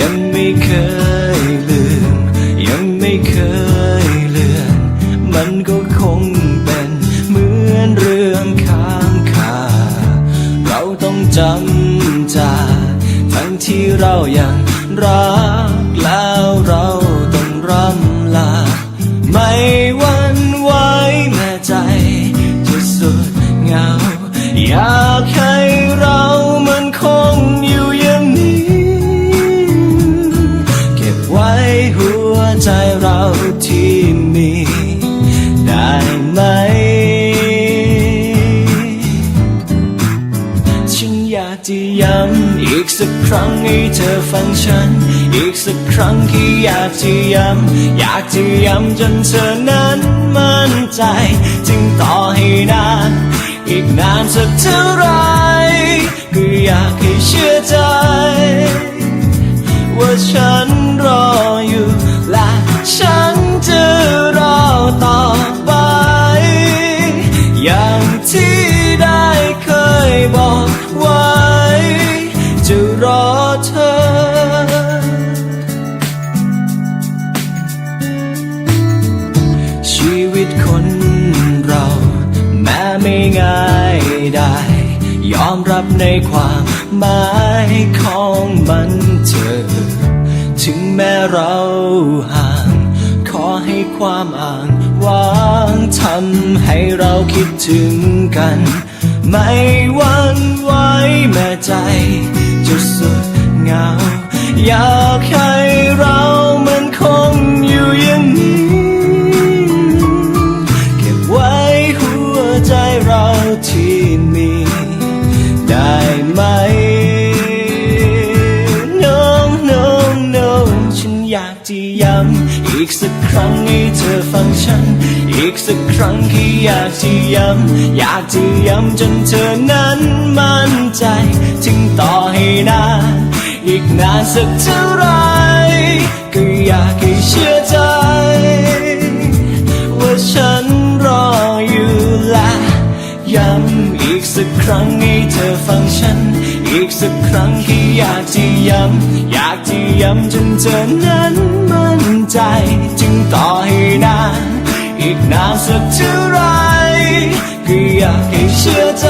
ยังไม่เคยลืม ยังไม่เคยเลือน มันก็คงเป็นเหมือนเรื่องค้างคา เราต้องจำจากทั้งที่เรายังรักแล้วเราต้องร่ำลา ไม่หวันไหวแม้ใจจะสุดเหงาอยาก อีกสักครั้งให้เธอฟังฉัน อีกสักครั้งที่อยากจะย้ำอยากจะย้ำจนเธอนั้นมั่นใจจึงต่อให้นาน อีกนานสักเท่าไรก็อยากให้เชื่อใจ ว่าฉัน คนเรา แม้ไม่ง่ายได้ ยอมรับในความหมายของมันเธอถึงแม้เราห่าง ขอให้ความอ่างวางทำให้เราคิดถึงกัน ไม่หวันไหวแม้ใจจะสุดเหงา อยากให้เรา ครั้งให้เธอฟังฉัน อีกสักครั้งที่อยากจะย้ำอยากจะย้ำจนเธอนั้นมั่นใจ ถึงต่อให้นานอีกนานสักเท่าไรก็อยากให้เชื่อใจ ว่าฉันรออยู่และย้ำอีกสักครั้งให้เธอฟังฉัน อีกสักครั้งที่อยากจะย้ำอยากจะย้ำจนเธอนั้น ใจ จึงต่อให้นาน อีกนานสักเท่าไรก็อยากให้เชื่อใจ